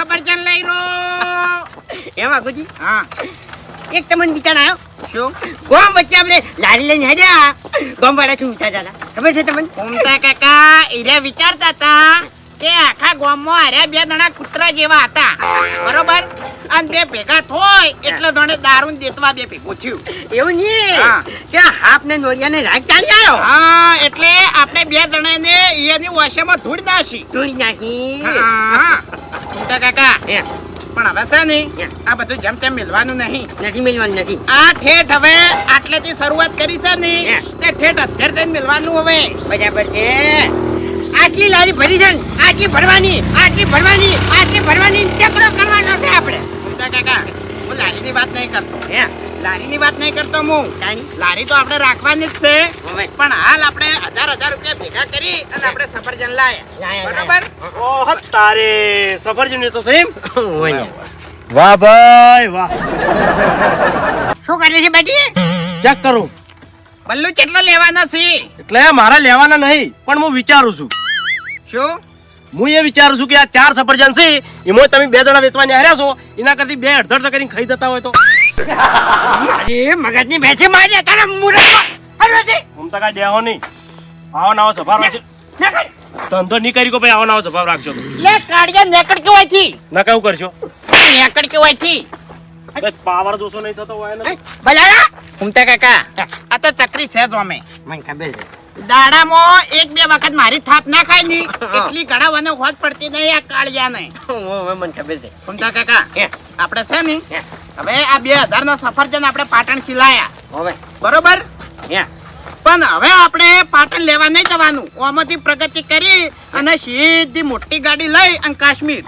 સફરજન લઈ રો એમાં ગુજી? હા. એક તમને વિચાર આવ્યો શું? ગોમ વચ્ચે આપણે લારી લઈને હેડ્યા. ગોમ વાળા શું વિચારતા હતા? ખબર છે તમને? ઉમટા કાકા એ વિચારતા હતા. કે આખા ગામમાં આર્યા બે દણા કૂતરા જેવા હતા. બરોબર? અને બે ભેગા થોય એટલે દોણે દારૂ ને દેતવા બે ભેગું થયું. એવું નહીં કે હાફ ને નોરિયાને રાગ ચાલી આવ્યો હા એટલે આપણે બે જણાને એની વાસેમાં ધૂળ નાખી. ધૂળ નાખી. હા. કાકા પણ હવે છે ને આ બધું જેમ તેમ મિલવાનું નહીં. નથી મિલવાનું નથી. આ ઠેઠ હવે આટલેથી શરૂઆત કરી છે ને તે ઠેઠ અત્યારે જઈને મિલવાનું હવે. બરાબર છે. આટલી લારી ભરી છે ને આટલી ભરવાની આટલી ભરવાની આટલી ભરવાની ચક્રો કરવાનો છે આપણે. કાકા હું લારીની વાત નહીં કરતો. હે? લારીની વાત નહીં કરતો હું. લારી લારી તો આપણે રાખવાની જ છે. હવે? પણ હાલ આપણે હજાર હજાર રૂપિયા ભેગા કરી અને આપણે સફરજન લાયા. બરાબર? ઓહ તારે સફરજન તો સેમ એમ? હોય. વાહ ભાઈ વાહ. શું કરે છે બેટી? ચેક કરું. બલ્લુ કેટલા લેવાના છે? એટલે મારા લેવાના નહીં પણ હું વિચારું છું. શું? હું એ વિચારું છું કે આ ચાર સફરજન છે એમાં તમે બે જણા વેચવાની હાર્યા છો એના કરતી બે અડધર અડધર કરીને ખાઈ જતા હોય તો. અરે મગજની ભેંસે મારી તારા મુરતમાં. અરે હું તો કાંઈ દેહો નહીં. આવો નાવો સ્વભાવ રાખજો. ધંધો નહીં કરી કો ભાઈ આવો નાવો સ્વભાવ રાખજો. લે કાઢિયા નેકડ કેવાયથી ના કેવું કરશો? નેકડ કેવાયથી પાવર દોષો નહીં થતો હોય ને. બલારા ઉમતા કાકા આ તો ચકરી છે જો અમે. મને ખબર છે. દાડામાં એક બે વખત મારી થાપ ના ખાયની એટલી ગળાવાને હોત પડતી નહીં આ કાળિયાને. હવે મને ખબર છે. ઉમતા કાકા આપણે છે ને હવે આ બે હજાર નો સફરજન આપણે પાટણ ખીલાયા. હવે. બરોબર? પણ હવે આપણે પાટણ લેવા નહીં જવાનું. ઓમાંથી પ્રગતિ કરી અને સીધી મોટી ગાડી લઈ અને કાશ્મીર.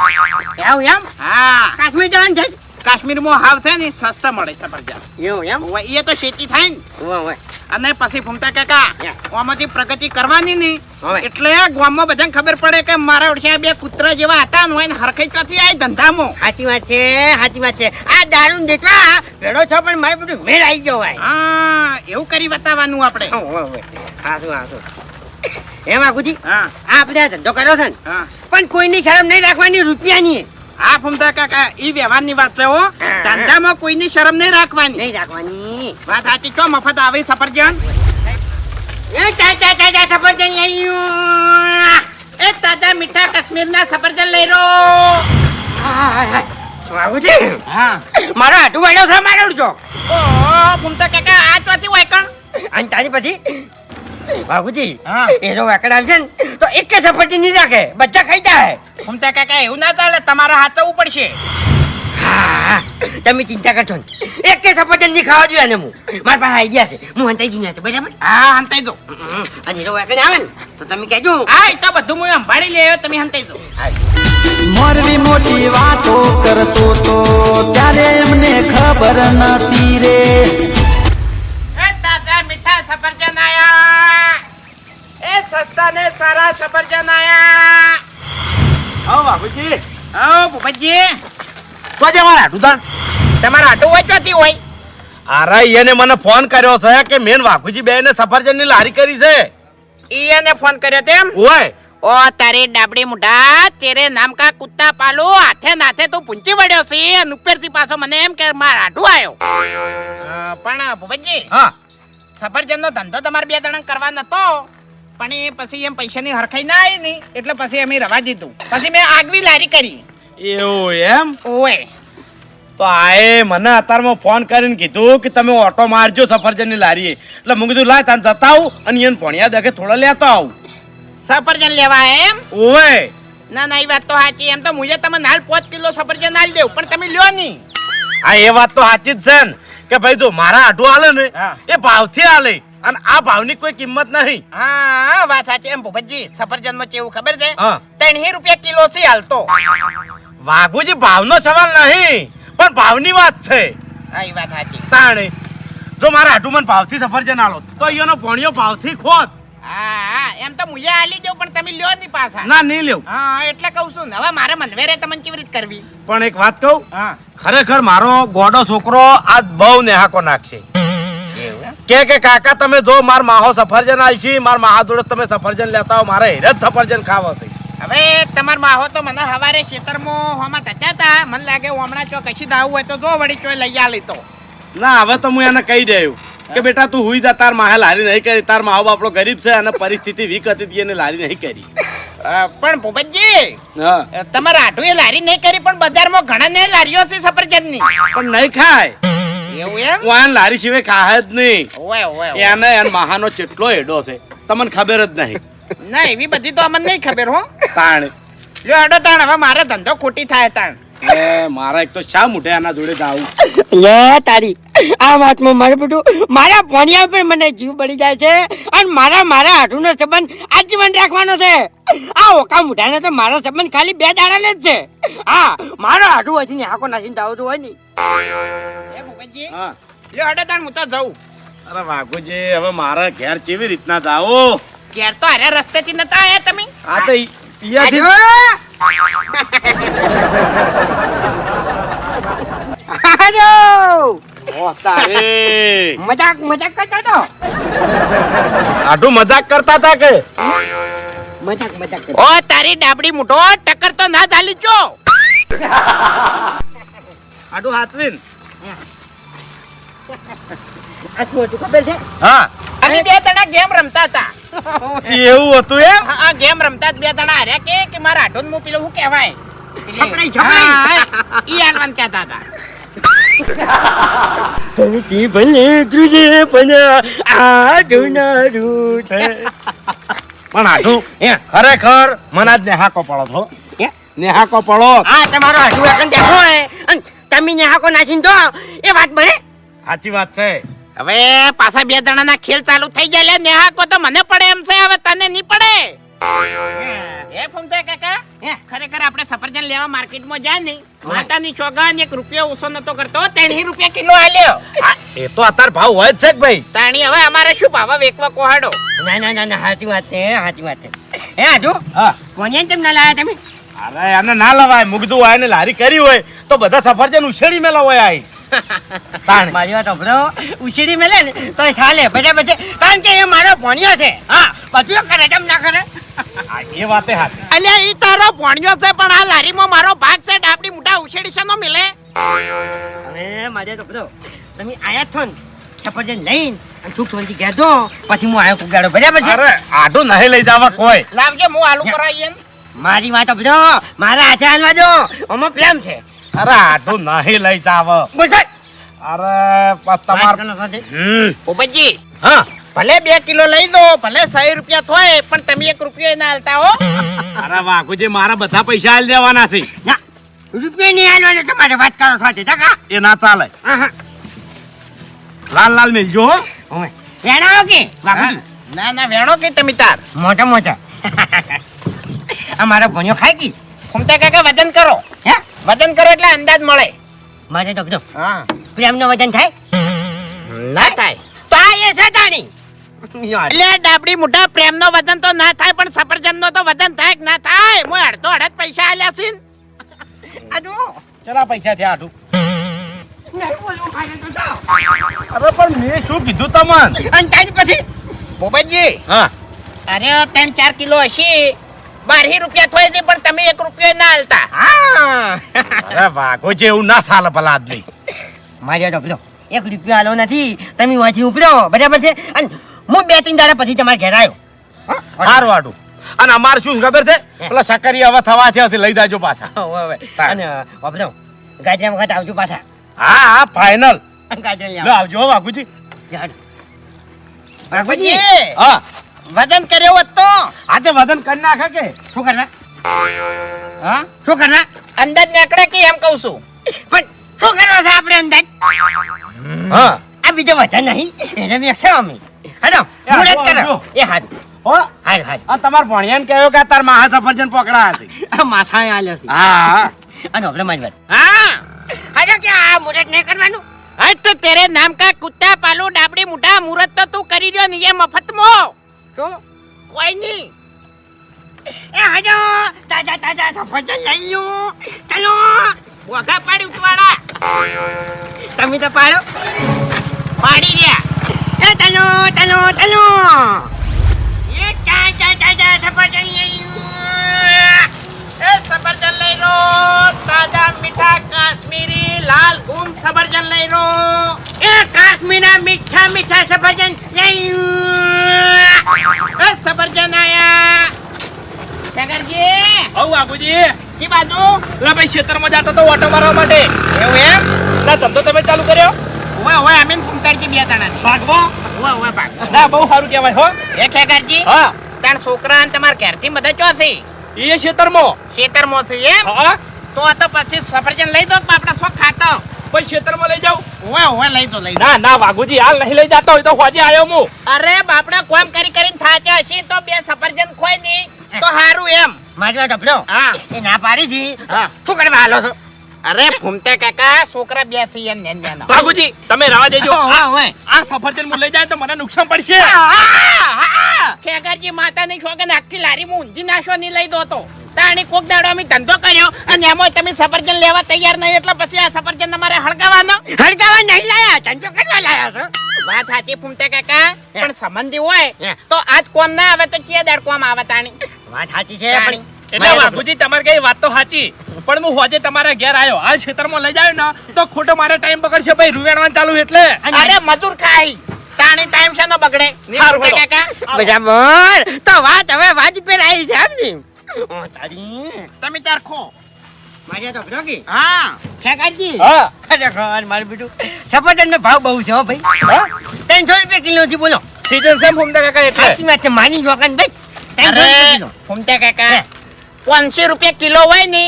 એમ? હા. કાશ્મીર જવાનું છે? કાશ્મીરમાં હાવ છે ને સસ્તા મળે સફરજન એવું એમ? હોય એ તો શેતી થાય ને. હવે અને પછી ફૂમતા કાકા. ઓમાંથી પ્રગતિ કરવાની નહીં એટલે ગામમાં બધાને ખબર પડે કે મારા ઓળખ્યા બે કૂતરા જેવા હતા ને એને હરખાઈ ક્યાંથી આવી ધંધામાં. સાચી વાત છે સાચી વાત છે. આ દારૂ દેખવા ભેડો છો પણ મારે બધું મેળ આવી ગયો હોય. હા એવું કરી બતાવવાનું આપણે. હાસું હાસું એમાં ગુજી હા. આ બધા ધંધો કર્યો છે ને હા. પણ કોઈની શરમ નહીં રાખવાની રૂપિયાની. હા ફૂમતા કાકા ઈ વ્યવહારની વાત છે હો. ધંધામાં કોઈની શરમ નહીં રાખવાની. નહીં રાખવાની. વાત સાચી ચો મફત આવી સફરજન? એ ચા ચા ચા ચા સફરજન લઈ. એ તાજા મીઠા કાશ્મીરના સફરજન લઈ રો બાબુજી હા. મારો હાટુ વાડ્યો છે મારો છો. ઓ ફૂમતા કાકા આ ચોથી હોય કણ? અને તારી પછી હા. એનો વેકડ આવશે ને તો એક સફરચંદ નહીં રાખે બધા ખાઈ જાય ફૂમતા કાકા એવું ના ચાલે તમારા હાથવું પડશે. હા તમે ચિંતા કરશો ને એક સફરચંદ સફરજન નહીં ખાવા જોઈએ ને હું. મારા પાસે આઈડિયા છે. હું હંતાઈ દુનિયા છે બરાબર? હા હંતાઈ દો. અને એનો વેકડ આવે ને તો તમે કહેજો. હા એ તો બધું હું સંભાળી લેયો તમે હંતાઈ દો. મોરવી મોટી વાતો કરતો તો ત્યારે એમને ખબર નતી રે. સફરજન આયા એ સસ્તા ને સારા સફરજન આયા આવો બાપુજી. આવો ભૂપતજી. તો જે મારા દુધાન તમારા આટો હોય હોય. અરે એને મને ફોન કર્યો છે કે મેન વાઘુજી બેને સફરજનની સફરજનની લારી કરી છે. ઈ એને ફોન કર્યો તેમ? ઓય. ઓ તારી ડાબડી મુઢા તેરે નામ કા કુત્તા પાલો હાથે નાથે તો પૂંચી વળ્યો છે. અને ઉપરથી પાછો મને એમ કે મારા આડું આવ્યો પણ ભૂપતજી હા. સફરજન નો ધંધો તમારે બે જણા કરવા નતો પણ એ પછી એમ પૈસાની હરખાઈ ના આવી નહીં એટલે પછી અમે રવા દીધું. પછી મેં આગવી લારી કરી. એવું એમ? ઓય. તો આએ મને અત્યારમાં ફોન કરીને કીધું કે તમે ઓટો મારજો સફરજનની લારી એટલે હું કીધું લાય તને જતા આવું અને એને ભણ્યા દેખે થોડા લેતો આવું. સફરજન લેવા એમ? ઓય. ના ના એ વાત તો સાચી. એમ તો મુજે તમે નાલ પાંચ કિલો સફરજન નાલ દેવું પણ તમે લ્યો નહીં આ એ વાત તો સાચી જ છે ને. કે ભાઈ જો મારા આટું હાલે ને. એ ભાવથી હાલે અને આ ભાવની કોઈ કિંમત નહીં. હા વાત સાચી એમ ભૂપતજી. સફરજનમાં કેવું ખબર છે? હા. ત્રણ રૂપિયા કિલો થી હાલતો. વાઘુજી ભાવનો સવાલ નહીં પણ ભાવની વાત છે. હા એ વાત સાચી. તાણે. જો મારા આટું મને ભાવથી સફરજન આલો તો અહીંયાનો ભણ્યો ભાવથી ખોત હા એમ તો મુજે આલી દઉં પણ તમે લ્યો નહીં પાછા. ના નહીં લેવું હા એટલે કહું છું ને હવે મારે મનવેરે તમને કેવી રીતે કરવી? પણ એક વાત કહું? હા. ખરેખર મારો ગોડો છોકરો આજ બહુ નેહાકો નાખશે. કે કે કાકા તમે જો માર માહો સફરજન આલછી માર માહા જોડે તમે સફરજન લેતા હો મારે હેરે સફરજન ખાવા છે. હવે તમાર માહો તો મને હવારે ખેતરમાં હોમાં થતા હતા. મને લાગે હમણાં ચો કશી દાવું હોય તો જો વળી ચો લઈ આ લીધો ના હવે તો હું એને કહી દઉં કે બેટા તું હુઈ જા તાર માહે લારી નહીં કરી તાર માહો બાપડો ગરીબ છે અને પરિસ્થિતિ વીક હતી તી એને લારી નહીં કરી. પણ ભૂપતજી તમારે આટું એ લારી નહીં કરી પણ બજારમાં ઘણા ને લારીઓ છે સફરજનની. પણ નહીં ખાય. એવું એમ? વાન લારી સિવાય ખાય જ નહીં. ઓય ઓય ઓય. એને એન મહાનો ચેટલો એડો છે. તમને ખબર જ નહીં. ના એવી બધી તો અમને નહીં ખબર હો. તાણ. જો એડો તાણ હવે મારે ધંધો ખોટી થાય તાણ. એ મારા એક તો શા મોઢે આના જોડે જાવું? લે તારી. આ વાતમાં મારે બધું મારા ભણિયા પર મને જીવ બળી જાય છે અને મારા મારા હાડુનો સંબંધ આજીવન રાખવાનો છે. આ ઓકા મુઠાને તો મારો સંબંધ ખાલી બે દાડાને જ છે. હા મારો હાડુ હજી ને હાકો નાખીને જાવ તો હોય નહીં એ હા. લ્યો હેડો તાણ હું તો જઉં. અરે વાઘુજી હવે મારા ઘેર કેવી રીતના જાઓ? ઘેર તો અરે રસ્તેથી નતા આયા તમે? આ તો ઈયાથી હાડો ઓ તારે. મજાક મજાક કરતો તો? આટલું મજાક કરતા હતા કે? મજાક મજાક ઓ તારી ડાબડી મૂઠો ટક્કર તો ના ચાલી જો આટલું હાથવીન. આ હતું ખબર છે? હા. અમે બે જણા ગેમ રમતા હતા. એવું હતું એમ? હા, ગેમ રમતા બે જણા હાર્યા કે કે મારા આઢો હું પેલું કહેવાય. હા, હા, ઈ હાલવાન કહેતા હતા. કવિતી ભલે તુજે પણ આડુનારું છે. પણ આટલું હે? ખરેખર મને જ નેહાકો પડો છો. નેહાકો પડો. હા તમારો હાડું એકન બેઠો તમે નેહાકો નાખીને દો. એ વાત બને? સાચી વાત છે. હવે પાછા બે જણાના ખેલ ચાલુ થઈ ગયા લે નેહાકો તો મને પડે એમ છે હવે તને નહીં પડે. એ ફૂમતો કાકા? ખરેખર આપણે સફરજન લેવા માર્કેટમાં જાય નહીં માતાની ચોગાન એક રૂપિયો ઓછો નતો કરતો ત્રણસી રૂપિયા કિલો આલ્યો. આ, એ તો અત્યાર ભાવ હોય જ છે ભાઈ. તાણી હવે અમારે શું ભાવ વેકવા કોહાડો? ના ના ના ના સાચી વાત છે સાચી વાત છે. હે આજુ. હા. કોને તેમ ના લાયા તમે? અરે આને ના લવાય મુગધું હોય ને લારી કરી હોય તો બધા સફરજન ઉછેડી મેલા હોય આઈ. મારી વાત સાંભળો. ઉછીડી મેલે ને તો ચાલે બરાબર છે કારણ કે એ મારો ભણ્યો છે. હા બધું કરે કેમ ના કરે? આ એ વાતે હાચી અલ્યા ઈ તારો ભણ્યો છે પણ આ લારીમાં મારો ભાગ છે ડાબડી મોટા ઉછેડી છે નો મિલે? હવે મારે તો બધો તમે આયા છો ને સફરજન લઈને છોંચી દો પછી હું આયો કુગાડો. બરાબર છે? અરે આટલું નહીં લઈ જવા કોઈ. લાવજો હું આલુ કરાવીએ ને. મારી વાત બધો મારા હાથે હાલવા દો. પ્રેમ છે. અરે આટલું નહીં લઈ જાવ. અરે તમાર ઉપજી હા. ભલે બે કિલો લઈ દો ભલે સો રૂપિયા થોય પણ તમે એક રૂપિયો ના હાલતા હો. અરે વાઘુજી મારા બધા પૈસા આલી દેવાના છે. ના રૂપિયા નહીં હાલવાના તમારે વાત કરો સાથે ટકા એ ના ચાલે. લાલ લાલ મિલજો હો. વેણાવો કે ના ના વેણો કે તમે તાર? મોટા મોટા. આ મારો ભણ્યો ખાઈ ગઈ ફૂમતા કાકા વજન કરો. હે? વજન કરો એટલે અંદાજ મળે. મારે તો હા. પ્રેમનો વજન થાય? ના થાય. તો આ એ છે તાણી એટલે ડાબડી મોટા પ્રેમ નો વજન તો ના થાય પણ સફરજન નો તો વજન થાય કે ના થાય? હું અડધો અડધ પૈસા આલ્યા છે ને. ચલા પૈસા થયા આટું. નહીં બોલવું ખાને તો જાઓ. અરે પણ મેં શું કીધું તમને? અને તારી પછી? ભૂપતજી. હા. અરે ત્રણ ચાર કિલો હશે. બારહી રૂપિયા થોય છે પણ તમે એક રૂપિયો ના હાલતા અરે વાઘો વાઘુજી એવું ના સાલ ભલા આદમી મારી વાત બધો એક રૂપિયો હાલો નથી તમે વાંચી ઉપડો. બરાબર છે? અને હું બે ત્રણ દાડા પછી તમારે ઘેર આવ્યો. સારું વાડું અને અમાર શું છે ખબર છે? પેલા સકરી હવે થવા થયા લઈ જાજો પાછા. હવે. અને વાપરો ગાજરા વખત આવજો પાછા. હા હા ફાઇનલ ગાજરા. આવજો હો વાઘુજી. યાર. હા. વજન કર્યો હોત તો. આ તે વજન કરી નાખે કે? શું કરવા? હા? શું કરવા? અંદાજ નીકળે કે એમ કહું છું? પણ શું કરવા છે આપણે અંદાજ? હા. આ બીજો વજન નહીં. એને મેં છે અમે. હેડો મુરત કરો. એ હારું. ઓ હારું હારું. આ તમાર ભણિયાને કહ્યું કે તાર મહા સફરજન પકડા હશે આ માથાએ આલ્યો છે. હા. અને આપણે મારી વાત. હા. હાલો કે આ મુરત નહીં કરવાનું? હા તો તેરે નામ કા કુત્તા પાલુ ડાબડી મુઢા મુરત તો તું કરી દો ને એ મફતમાં. શું કોઈ એ હાજો તાજા તાજા સફરજન લઈ લો ચલો બોઘા પાડી ઉતવાડા તમે તો પાડો પાડી રહ્યા એ ચલો ચલો ચલો એ તાજા તાજા સફરજન લઈ લો સફરજન લઈ લો તાજા મીઠા કાશ્મીરી લાલ ગુમ સફરજન લઈ લો એ કાશ્મીરના મીઠા મીઠા સફરજન લઈ એ સફરજન આયા. જગરજી ઓ બાપુજી કી બાજુ? લા ભાઈ ખેતરમાં જાતો તો ઓટો મારવા માટે. એવું એમ? ના ધંધો તમે ચાલુ કર્યો? ઓવે ઓવે અમે ફૂમતાડજી બે જણાની. ભાગવા? ઓવે ઓવે ભાગ ના બહુ સારું કહેવાય હો. એ ખેગરજી હા. તાર છોકરા તમારા ઘેરથી બધા ચો છે? એ ખેતરમાં. ખેતરમાં છે એમ? હા. તો તો પછી સફરજન લઈ દો આપણે શું ખાતો? પછી ખેતરમાં લઈ જાઉં ઓવે ઓવે લઈ તો લઈ ના ના વાઘુજી હાલ નહીં લઈ જતો હોય તો હોજે આવ્યો હું. અરે બાપડા કોમ કરી કરીને થાચા છે તો બે સફરજન ખોયની તો હારું એમ. મારી ડબલો હા. એ ના પાડી દી. હા. શું કરવા હાલો છો? અરે ફૂમતે કાકા છોકરા બે છે એમ નેન નેન વાઘુજી તમે રાવા દેજો હા હોય આ સફરજન હું લઈ જાય તો મને નુકસાન પડશે. ખેગરજી માતાની છોકન આખી લારી ઊંધી નાશો નહીં લઈ દો તો તાણી કોક દાડો અમે ધંધો કર્યો અને એમાં તમે સફરજન લેવા તૈયાર નહીં એટલે પછી આ સફરજન તમારે હળગાવાનો હળગાવા નહીં લાયા ધંધો કરવા લાયા છો? વાત સાચી ફૂમતે કાકા પણ સંબંધી હોય તો આજ કોમ ના આવે તો ચિયા દાડ કોમ આવે તાણી? વાત સાચી છે પણ એટલે બાપુજી તમારે કઈ વાત તો સાચી. પણ હું હોજે તમારા ઘેર આવ્યો આ ક્ષેત્રમાં લઈ જાય ને તો ખોટો મારે ટાઈમ બગડશે ભાઈ રૂવેણવાનું ચાલુ એટલે. અરે મજૂર ખાઈ. તાણી ટાઈમ છે નો બગડે. હારું, કાકા? બરાબર તો વાત હવે વાજ પર આવી છે એમ ની તારી. તમે તાર ખો મારી તો ભરોગી હા. ખેકાજી હા. ખરેખર મારું બેટું. સફરજન નો ભાવ બહુ છે હો ભાઈ. હા? ત્રણસો રૂપિયા કિલો થી બોલો. સીઝન છે ફોમતા કાકા એટલે. સાચી વાત છે માની જોકન ભાઈ. ત્રણસો રૂપિયા કિલો. ફોમતા કાકા. હે. પાંચસો રૂપિયા કિલો હોય ને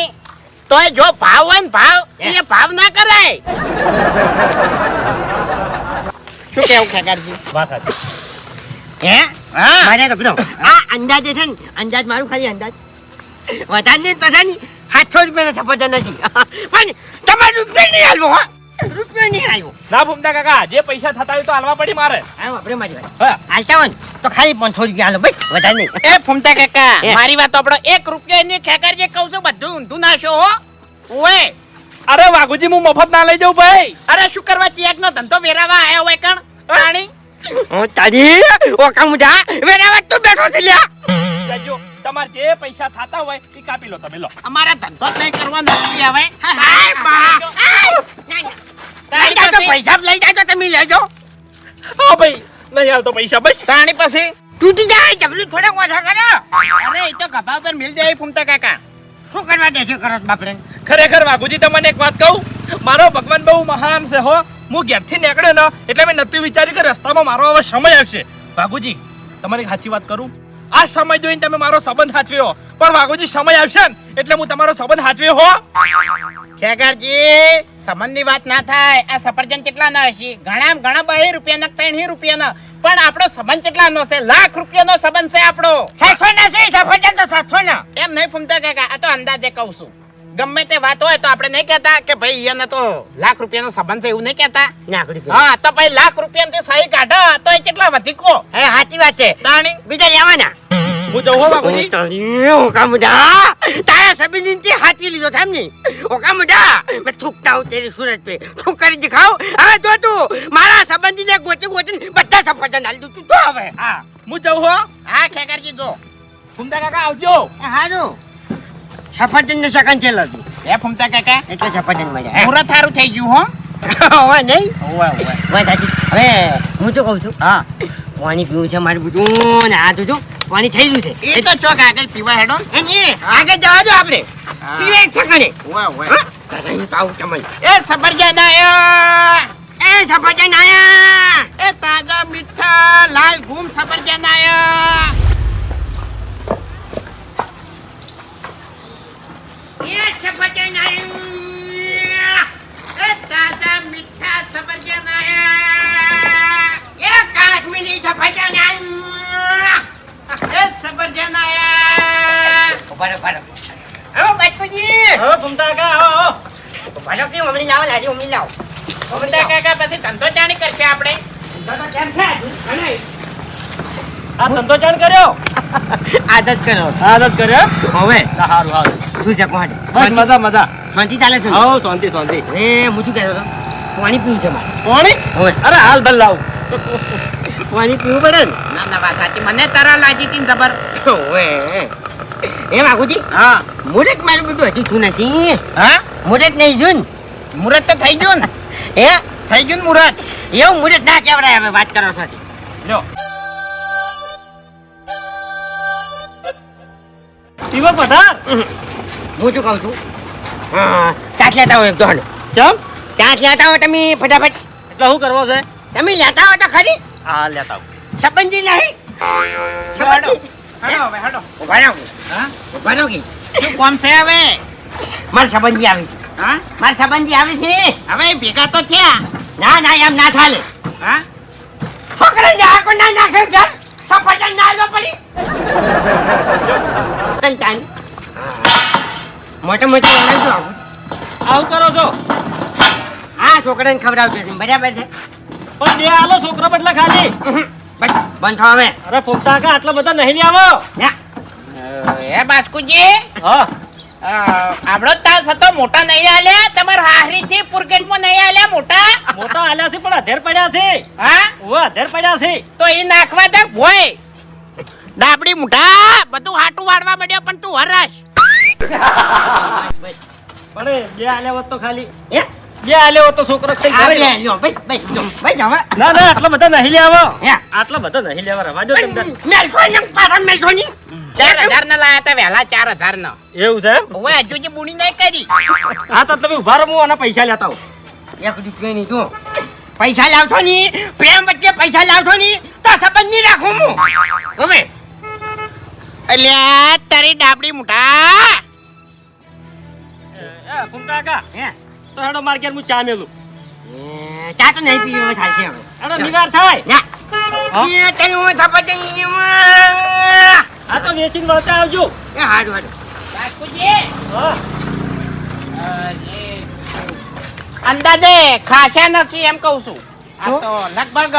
તોય જો ભાવ હોય ને ભાવ. એ ભાવ ના કરાય. શું કેવું ખેગારજી વાત હે? હા? મારે તો પેલો આ અંદાજે છે ને અંદાજ મારું ખાલી અંદાજ. વધારે નહીં પછી નહીં સાતસો રૂપિયાનો સફરજન નથી. પણ તમારે રૂપિયા નહીં હાલવો હા. રૂપિયા નહીં હાલવો ના ફૂમતા કાકા જે પૈસા થતા હોય તો હાલવા પડી મારે. હા આપણે મારી વાત. હાલતા હોય ને તો ખાલી પાંચસો રૂપિયા હાલો ભાઈ વધારે નહીં. એ કાકા મારી વાત આપણો એક રૂપિયો ની જે કહું છું બધું ઊંધું નાશો હો. ઓએ અરે વાઘુજી હું મફત ના લઈ જાઉં ભાઈ. અરે શું કરવા ચિયાક નો ધંધો વેરાવા આયો હોય કણ? તાણી? હું તારી કામ જા વેરાવા તું બેઠો છે લ્યા. જજો તમારે જે પૈસા થતા હોય એ કાપી લો તમે લો. અમારા ધંધો જ નહીં કરવાનો નથી હવે. હાય બા. જાજો પૈસા લઈ જાજો તમે લેજો હા ભાઈ. નહીં હાલ તો પૈસા બસ. તાણી પછી? તૂટી જાય જબલું થોડાક ઓછા કરો. અરે એ તો ગભા પર મિલ જાય ફૂમતા કાકા. શું કરવા દેશે કરો બાપરે? ખરેખર વાઘુજી તમને એક વાત કહું? મારો ભગવાન બહુ મહાન છે હો. હું ઘેરથી નીકળ્યો ને એટલે મેં નતું વિચાર્યું કે રસ્તામાં મારો હવે સમય આવશે વાઘુજી તમારી એક સાચી વાત કરું? આ સમય જોઈને તમે મારો સંબંધ સાચવ્યો. પણ વાઘુજી સમય આવશે ને એટલે હું તમારો સંબંધ સાચવ્યો હો. ખેગારજી સંબંધની વાત ના થાય. આ સફરજન કેટલા ના હશે? ઘણા ઘણા બે રૂપિયાના ત્રણ રૂપિયાના પણ આપણો સંબંધ કેટલા નો છે? લાખ રૂપિયાનો સંબંધ છે આપણો. સાતસો ના છે સફરજન તો સાતસો ના. એમ નહીં ફૂમતા કાકા આ તો અંદાજે કહું છું. ગમે તે વાત હોય તો આપણે નહીં કહેતા કે ભાઈ એને તો લાખ રૂપિયાનો સંબંધ છે એવું નહીં કહેતા. રૂપિયા. હા તો ભાઈ લાખ રૂપિયાની સહી કાઢો તો એ કેટલા વધીકો? હે સાચી વાત છે. તાણી બીજા લેવાના. હું જઉં હો બાપુજી. તારી ઓકા મુઢા તારા સબીની થી હાચી લીધો થામ ને? ઓકા મુઢા મેં થૂકતા હું તેરી સુરત પે. તું કરી દેખાવ હવે જો તું મારા સંબંધીને ગોચી ગોચી બધા સફરજન હાલ દઉં તું. તો હવે. હા. હું જઉં હો. હા ખેકરજી જો. ફૂમતા કાકા આવજો. હારું. સફરજન ને સકન છે લજી એ ફૂમતા કાકા? એટલે સફરજન મળ્યા. મુહૂર્ત સારું થઈ ગયું હો? હવે નહીં? ઓવે ઓવે વાત દાદી. હવે હું શું કહું છું? હા. પાણી પીવું છે મારું બધું. ને આ જોજો પાણી થઈ ગયું છે. એ તો ચોક આગળ પીવા હેડો. એ આગળ જવા દો આપણે. પીવા એક ઠકાણે ઓવે ઓવે? કરાઈ પાઉં તમને એ સફરજન આયા. એ સફરજન આયા. એ તાજા મીઠા લાલ ઘૂમ સફરજન આયા એ સફરજન આયા એ તાજા મીઠા સફરજન આયા એ કાશ્મીરી સફરજન આયા એ સફરજન આયા ઉભારો ઉભારો હો બાટકોજી હા ફૂમતા કાકા આવો આવો. ઉભારો કે મમ્મી લાવો લાજી મમ્મી લાવો ફૂમતા કાકા પછી ધંધો ચાણી કરશે આપણે? તો તો કેમ અને આ ધંધો ચાણ કર્યો? આદત કર્યો આદત કર્યો? હવે. ના હારું હારું. શું છે બસ મજા મજા. શાંતિ ચાલે છે? આવો શાંતિ શાંતિ. એ હું શું કહેતો પાણી પીવું છે મારે. પાણી? હવે. અરે હાલ ભલ લાવ. પાણી પીવું પડે ને? ના ના વાત સાચી. મને તરા લાગી ને જબર. ઓવે એ બાપુજી હા. મુરત મારું બધું હજી છું નથી. હા? મુરત નહીં જુન મુરત તો થઈ ગયું ને? એ થઈ ગયું ને મુહૂર્ત એવું મુરત ના કેવડાય હવે વાત કરો છો લ્યો. શિવ પધાર. હું શું કહું છું? હા ચાટ લેતા હોય એક દોડ ચમ? ચાટ લેતા હો તમે ફટાફટ. એટલે શું કરવો છે? તમે લેતા હો તો ખરી. હા લેતા આવું. સબંધી નહીં. હેડો. હેડો હવે હેડો. ઊભા રહો. હા? ઊભા રહો કે. શું કોમ છે હવે? મારા સંબંધી આવી છે. હા? મારા સંબંધી આવી છે. હવે ભેગા તો થયા. ના ના એમ ના ચાલે હા? છોકરા ના કો ના નાખે ઘર? સફરજન ના લો પડી. સંતાન મોટા મોટા બનાવજો આવું. કરો છો? હા છોકરાને ખવડાવજો છે બરાબર છે? પણ બે આલો છોકરો બદલે ખાલી. બસ બંધ થવા હવે. અરે ફૂમતા કા? આટલા બધા નહીં આવો. એ બાસ્કુજી? હા. આપણો તાલ સતો મોટા નહીં આલ્યા. તમાર હાહરી થી પુરકેટમાં નહીં આલ્યા મોટા? મોટા આલ્યા છે પણ અધેર પડ્યા છે. હા? ઓ અધેર પડ્યા છે. તો એ નાખવા દે ભોય. ડાબડી મુઠા બધું હાટું વાળવા મળ્યો પણ તું હરાશ. પણ બે આલ્યા હોત તો ખાલી. એ બે આલ્યા તો છોકરો કઈ આ લે લ્યો બસ બસ જો બસ હવે. ના ના આટલા બધા નહીં લેવો. હે? આટલા બધા નહીં લેવા રવા દો તમને મેલકો ને પાછા મેલકો ની. ચાર હજાર ના લાયા તા વહેલા ચાર હજાર નો એવું છે હવે હજુ જે બુણી નહીં કરી. હા તો તમે ઊભા પૈસા લેતા આવું. એક રૂપિયા નહીં જો. પૈસા લાવશો ની પ્રેમ વચ્ચે પૈસા લાવશો ની તો સંબંધ નહીં રાખું હું. હવે અલ્યા તારી ડાબડી મુઠા. એ ફૂમતા હે? તો હેડો માર ઘેર હું ચા મેલું. ચા તો નહીં પીવી થાય છે હેડો નિવાર થાય. ના એ તને હું સફરજન આ તો વેચીને વળતા આવજો. હારું હારું. બાસ્કુજી હા? અંદાજે ખાસા નથી એમ કહું છું. આ તો લગભગ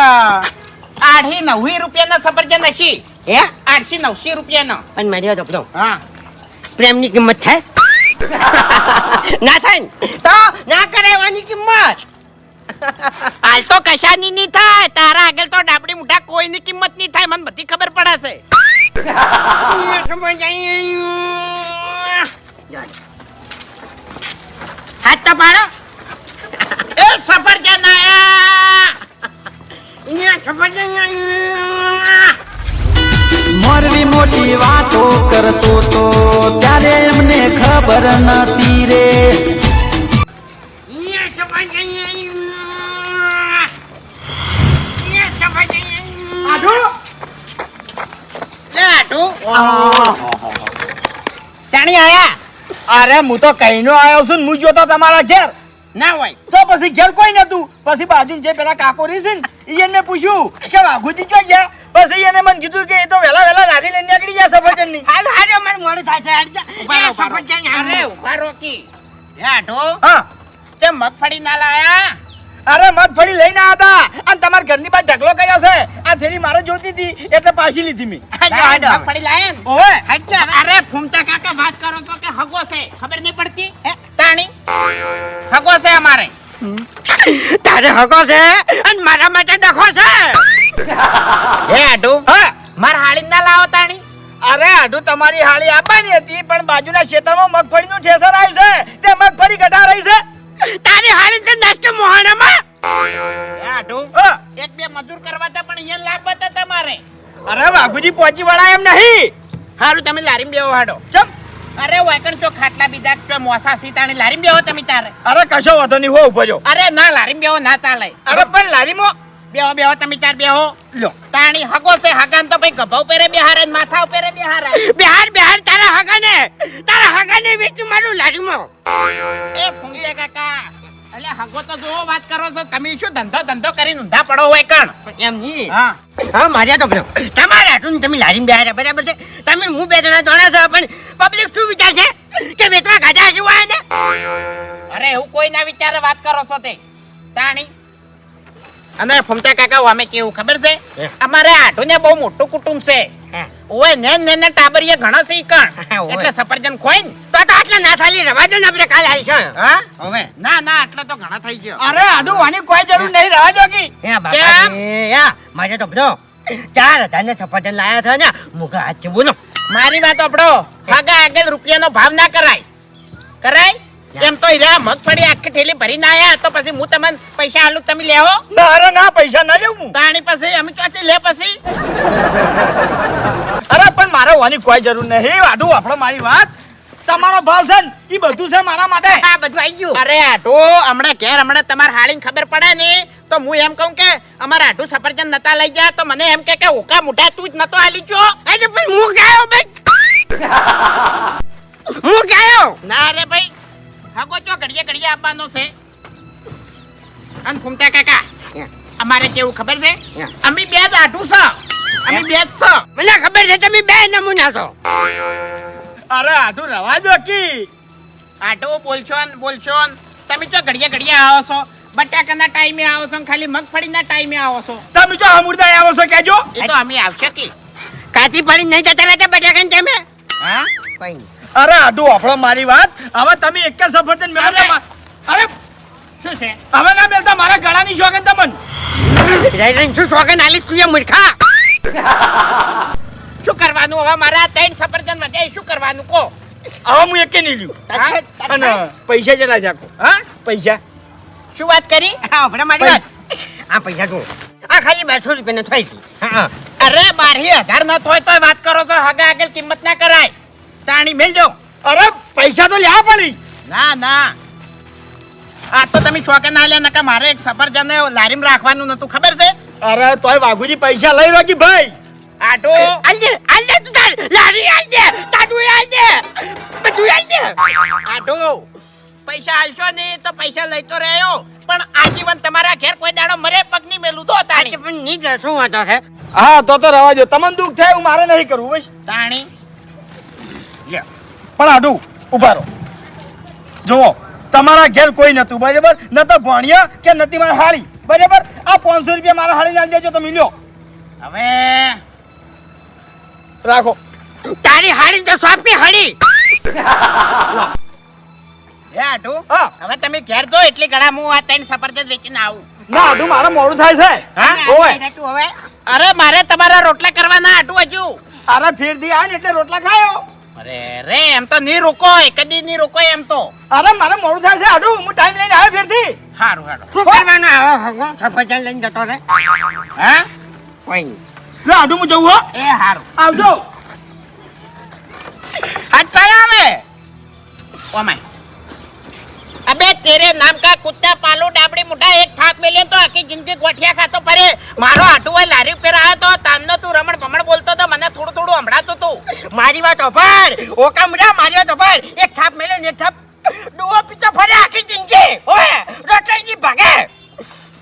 આઠી નવવી રૂપિયાના સફરજન હશી. હે? આઠસી નવસી રૂપિયાનો. પણ મારી વાત. હા. પ્રેમની કિંમત થાય? ના થાય ને? તો ના કરાવવાની કિંમત. હાલ તો કશાની નહીં થાય. તારા આગળ તો ડાબડી મુઠા કોઈની કિંમત નહીં થાય. મને બધી ખબર પડે હાથ તો પાડો. ત્યારે એમને ખબર નતી રે. ચાણી આયા? અરે હું તો કહીનો આવ્યો છું ને હું જોતો તમારા ઘેર. ના હોય. તો પછી ઘેર કોઈ નતું. પછી બાજુ જે પેલા કાકોરી છે ને ઈ એને પૂછ્યું કે વાઘુજી ક્યાં ગયા? પછી એને મને કીધું કે એ તો વેલા વેલા લારી લઈને નીકળી ગયા સફરજનની હાલો, હાલો, મારે મોડું થાય છે. હાલ જા. ઊભા રહો, અહીંયા ઊભા અરે ઊભા રહો કી. લે આટુ હા. તે મગફળી ના લાયા? અરે મગફળી લઈને આવ્યા હતા અને તમારા ઘરની પાસે ઢગલો કર્યો છે. આ થેલી મારે જોતી હતી એટલે પાછી લીધી મેં. મગફળી લાયા ને? ઓવે. અચ્છા, અરે ફૂમતા કાકા વાત કરો છો કે હગો છે? ખબર નહીં પડતી? હે? તાણી? હગો છે અમારે. તારે હગો છે? અને મારા માટે ડખો છે? હે આડુ હા. માર હાળી ના લાવો તાણી. અરે આઢુ તમારી હાળી આપવાની હતી પણ બાજુના મગફળી નું ઠેસર આવ્યું છે. તે મગફળી ઘટા રહી છે. તારી હાળી છે નષ્ટ મોહાણામાં? આઢુ એક બે મજૂર કરવા હતા પણ અહીંયા લાભ હતા તમારે. અરે વાઘુજી પહોંચી વળા એમ નહીં. હારું તમે લારીમ બેવો હાડો. ચમ. અરે વાકણ ચો ખાટલા બીજા ચો મોસા સીતાણી લારીમ બેવો તમે તારે. અરે કશો વાંધો નહીં હો ઊભો અરે ના લારીમ બેવો ના ચાલે. અરે પણ લારીમાં બેહો બેહો તમે ચાર બેહો. લો. તાણી હગો છે હગાન તો ભાઈ ગભો પેરે બિહાર ને માથા પેરે બિહાર. બિહાર બિહાર તારા હગાને તારા હગાને વેચ મારું લારીમાં. એ ફૂંકે કાકા એટલે હગો તો જો વાત કરો છો તમે શું ધંધો ધંધો કરીને ઊંધા પડો હોય કણ? એમ નહીં હા. હા માર્યા તો ભલો. તમારે હતું તમે લારીમાં બિહાર બરાબર છે? તમે હું બે જણા દોડા છો પણ પબ્લિક શું વિચારશે કે વેચવા ગાધા શું હોય ને? અરે એવું કોઈ ના વિચારે વાત કરો છો તે. તાણી અને ફમતા કાકા અમે કેવું ખબર છે. અમારે ને બહુ મોટું કુટુંબ છે. ઓય ને ને ને ટાબરીએ ઘણો છે કણ. એટલે સફરજન ખોઈ ને તો તો આટલા ના થાલી રવા દો ને આપણે કાલ આવી છે હા? હવે. ના ના આટલો તો ઘણો થઈ ગયો. અરે આડું વાની કોઈ જરૂર નહીં રવા દો કી. હે બાપા મારે તો બધો ચાર હજાર ને સફરજન લાયા છે ને મુકા હાથ બોલો. મારી વાત આપડો આગળ આગળ રૂપિયાનો ભાવ ના કરાય. કરાય? એમ તો ઈરા મગફળી આખી થેલી ભરીને આયા તો પછી હું તમને પૈસા આલુ તમે લેવો ના અરે ના પૈસા ના લેવું હું. તાણી પછી અમે ક્યાંથી લે પછી. અરે પણ મારે હોવાની કોઈ જરૂર નહીં. વાડું આપણો મારી વાત. તમારો ભાવ છે ને એ બધું છે મારા માટે. આ બધું આવી ગયું. અરે આટો હમણાં ઘેર હમણાં તમારે હાળીને ખબર પડે ને તો હું એમ કહું કે અમારા આટુ સફરજન નતા લઈ ગયા તો મને એમ કે કે ઓકા મોટા તું જ નતો હાલી છો. અરે પણ હું ગયો ભાઈ. હું ગયો. ના રે ભાઈ. હગો ચો ઘડીએ ઘડીએ આપવાનો છે. અને ફૂમતા કાકા અમારે કેવું ખબર છે. અમે બે જ આઠું છે. અમે બે જ છો. મને ખબર છે તમે બે નમૂના છો. અરે આઠું રવા દો કી. આટો બોલશો ને બોલશો ને. તમે ચો ઘડીએ ઘડીએ આવો છો. બટાકાના ટાઈમે આવો છો ખાલી મગફળીના ટાઈમે આવો છો. તમે જો હમુરદા આવો છો કેજો એ તો અમે આવશે કે. કાચી પડી નહીં જતા રહેતા બટાકાને તમે હા? કઈ નહીં. અરે આટું આપણો મારી વાત. હવે તમે એક જ સફર થઈને ને મા- અરે શું છે? હવે ના મેળતા મારા ગળાની શોખ તમન. શું શોખન આલી તું એ મૂર્ખા? શું કરવાનું? હવે મારા ત્રણ સફરજન વધે શું કરવાનું? કો હવે હું એકે નહીં લ્યું અને પૈસા કેટલા જાકો હા? પૈસા. શું વાત કરી? હા આપણે મારી વાત. આ પૈસા જો. આ ખાલી બેઠો રૂપિયા થઈ હા અરે બારહી હજાર ન હોય તોય વાત કરો તો હગા આગળ કિંમત ના કરાય. તાણી મેલજો અરે પૈસા તો લ્યા પડી. ના ના. આ તો તમે શોકે ના લ્યા નકા મારે એક સફરજન લારીમાં રાખવાનું નતું. ખબર છે? અરે તોય વાઘુજી પૈસા લઈ રાખી ભાઈ? આટો. આલજે આલજે તું તાર. લારી આલજે તાડુ આલજે. બધું આલજે. આટો. પૈસા આલશો ને તો પૈસા લઈતો રહ્યો. પણ આજીવન તમારા ઘેર કોઈ દાડો મરે પગ નહીં મેલું તો આજે તાણી. પણ નહીં શું વાંધો છે? હા તો તો રવા જો તમને દુઃખ થાય હું મારે નહીં કરવું ભાઈ. તાણી પણ આડું ઊભા રહો. જુઓ તમારા ઘેર કોઈ નતું બરાબર? ન તો ભણ્યા કે નથી મારા હાળી બરાબર? આ પાંચસો રૂપિયા મારા હાળી ના દેજો તમે લ્યો. હવે રાખો. તારી હાડી તો સોંપી હાડી હે આટુ હવે તમે ઘેર જો એટલી ઘણા હું આ ત્રણ સફરજન વેચીને આવું. ના આટુ મારે મોડું થાય છે. હા? ઓય હવે. અરે મારે તમારા રોટલા કરવાના આટુ હજુ. અરે ફેરથી આ એટલે રોટલા ખાયો. અરે રે એમ તો નહીં રોકો કદી નહીં રોકો એમ તો. અરે મારે મોડું થાય છે આડું હું ટાઈમ લઈને આવ્યો ફેરથી. હારું હારું. શું કરવાનું આવો સફરજન લઈને જતો રે હા? કોઈ લે આડું હું જવું હો. એ હારું. આવજો. હાથ આવે ઓમાય. તેરે નામ કા કુત્તા પાલો ડાબડી મુઠા એક થાપ મેલે તો આખી જિંદગી ગોઠિયા ખાતો ફરે. મારો આટુ લારી ઉપર આવ્યો તો તાનનો તું રમણ ભમણ બોલતો તો મને થોડું થોડું સંભળાતું તું. મારી વાત ઓફર ઓકા મુડા, મારી વાત ઓફર એક થાપ મેલે ને એક થાપ ડુઓ પીતો ફરે આખી જિંદગી. ઓય રોટલીજી ભાગે.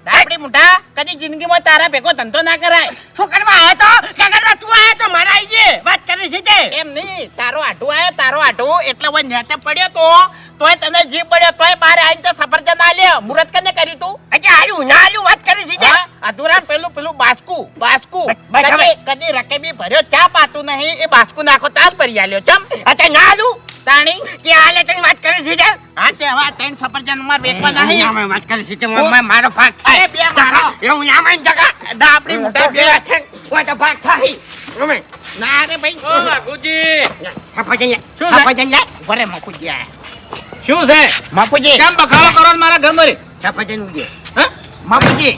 ડાબડી મુઠા કદી જિંદગીમાં તારા ભેગો ધંધો ના કરાય. શું કરવા આયો તો? કે તું આયો તો મારા જે વાત કરી છે એમ નહીં. તારો આટુ આવ્યો તારો આટુ એટલે નેચે પડ્યો તો. તોય તને જીવ પડ્યો તોય બહાર આવીને તો સફરજન આલ્યો મુરત કને કરી તું? અચ્છા હાલું ના હાલું વાત કરી છે તે પેલું પેલું બાસ્કુ બાસ્કુ. બસ કદી કદી રકેબી ભર્યો ચા પાતું નહીં એ બાસ્કુ નાખો તાસ ભરી આલ્યો ચમ. અચ્છા ના હાલું? તાણી? કે હાલે તને વાત કરી છે હા તે હવે આ સફરજન માર વેકવા નહીં. અમે વાત કરી છે મ- મારો ભાગ થાય. અરે બે મારો. એવું ના માન જગા ડાબડી મોટા બે હોય તો ભાગ થાય. અમે ના રે ભાઈ. વાઘુજી સફરજન લે શું છે? સફરજન લે. ભરે મફુજી આયા શું છે? બાપુજી. કેમ બખાડો કરો છો મારા ઘર રે? સફરજન ઉગે હા? બાપુજી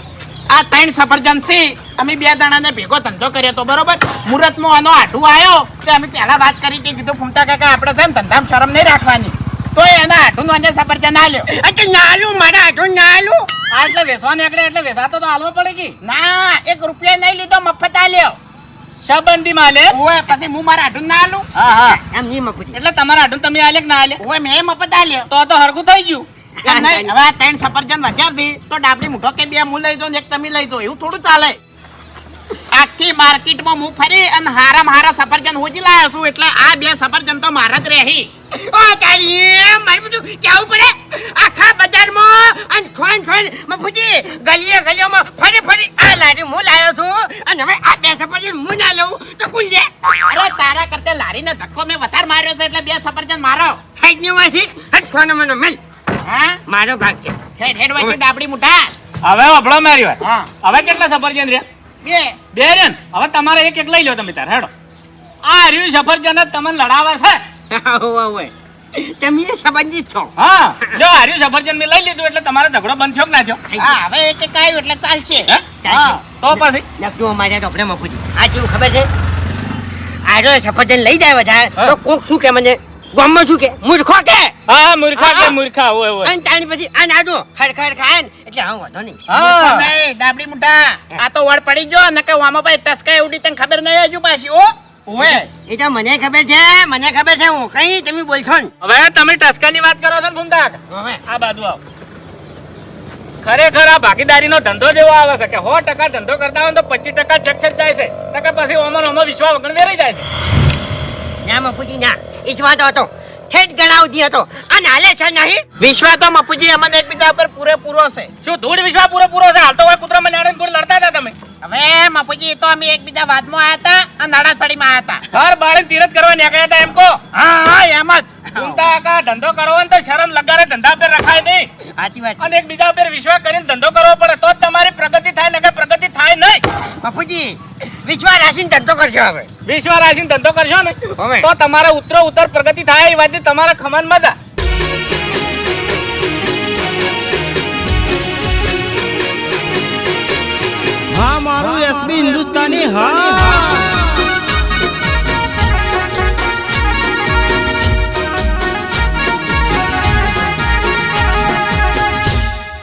આ ત્રણ સફરજન છે. અમે બે જણાને ભેગો ધંધો કર્યો તો બરોબર. મુહૂર્તમાં આનો આઢું આવ્યો તો અમે પહેલા વાત કરી કે કીધું ફૂમતા કાકા આપણે છે ને ધંધામાં શરમ નહીં રાખવાની. તો એના આઢું નો સફરજન આલ્યો. એટલે ના હાલું મારા હાથું ના હાલું આ એટલે વેસવા નીકળે એટલે વેસાતો તો આલવો પડે કે? ના એક રૂપિયા નહીં લીધો મફત આલ્યો. સંબંધી માલે ઓય પછી હું મારા આઢું ના આલું? હા હા. એમ નહીં મપુજી એટલે તમારા આડું તમે આલે કે ના આલે? ઓય મેં મફત આલ્યો તો તો હરખું થઈ ગયું. હવે ત્રણ સફરજન વધ્યાથી તો ડાબડી મૂઠો કે બે હું લઈ દો ને એક તમે લઈ દો એવું થોડું ચાલે. આખી માર્કેટમાં હું ફરી અને હારા હારા સફરજન હોજી લાવ્યો છું. એટલે આ બે સફરજન તો મારા જ રહી. ઓ તારી મારે બધું કેવું પડે? આખા બજારમાં અને ખોન ખોન મફુજી ગલીએ ગલીઓમાં ફરી ફરી આ લારી હું લાવ્યો છું. અને હવે આ બે સફરજન હું ના લઉં તો કુલ લે? અરે તારા કરતે લારીને ધક્કો મેં વધારે માર્યો છે એટલે બે સફરજન મારો. હેડની વાથી હેડ ખોન મને મેલ. હા? મારો ભાગ છે. હેડ હેડ વચ્ચે ડાબડી મુઠા. હવે અભળો માર્યો હા. હવે કેટલા સફરજન રે બે. બે રે હવે તમારે એક એક લઈ લો તમે તાર હેડો. આ રહ્યું સફરજન જ તમને લડાવે છે. તમે સંબંધિત છો. હા જો હર્યું સફરજન મેં લઈ લીધું એટલે તમારો ઝઘડો બંધ થયો કે ના થયો? હા હવે એક એક આવ્યું એટલે ચાલશે. તો પછી? નકતું અમારે તો આપણે મફુજી આ કેવું ખબર છે? સફરજન લઈ જાય વધારે તો કોક શું કે મને? ગામમાં શું કે? મૂર્ખો કે? હા મૂર્ખા કે. મૂર્ખા હોય હોય. અને તાણી પછી આ નાડો ખડખડ ખાય ને એટલે હા વાંધો નહીં. હા. ડાબડી મુઠા. આ તો વળ પડી ગયો નકે વામા ભાઈ ટસકા ઉડી તને ખબર નહીં હજુ પાછી ઓ ઓવે એ તો મને ખબર છે મને ખબર છે હું કઈ તમે બોલશો ને? હવે તમે ટસ્કાની વાત કરો છો ને ભૂમતા હવે. આ બાજુ આવો. ખરેખર આ ભાગીદારીનો ધંધો જેવો આવે છે કે સો ટકા ધંધો કરતા હોય તો પચીસ ટકા ચકચક જાય છે. ટકા પછી ઓમો ને ઓમો વિશ્વાસ વગણ વેરાઈ જાય છે. ના મફુજી ના. તો હતો. ઠેઠ ગણાવતી હતો. અને હાલે છે નહીં? વિશ્વા તો મફુજી અમને એકબીજા ઉપર પૂરેપૂરો છે. શું ધૂળ વિશ્વા પૂરો પૂરો છે? હાલ તો હોય કૂતરા મને આડે લડતા હતા તમે. હવે મફુજી તો અમે એકબીજા વાદમાં આયા હતા અને નાડાસડીમાં આયા હતા. ઘર બાળે તીરથ કરવા નીકળ્યા હતા એમ કહો. હા હા એમ જ. ભૂમતા આકા ધંધો કરવો ને તો શરમ લગારે ધંધા પર રખાય નહીં. સાચી વાત અને એકબીજા ઉપર વિશ્વાસ કરીને ધંધો કરવો પડે તો જ તમારી પ્રગતિ થાય નકર પ્રગતિ થાય નહીં. બાપુજી વિશ્વાસ રાખીને ધંધો કરશો હવે. વિશ્વાસ રાખીને ધંધો કરશો ને તો તમારા ઉત્તરો ઉત્તર પ્રગતિ થાય એ વાતની તમારા ખમન મજા. હા મારું એસબી હિન્દુસ્તાની હા.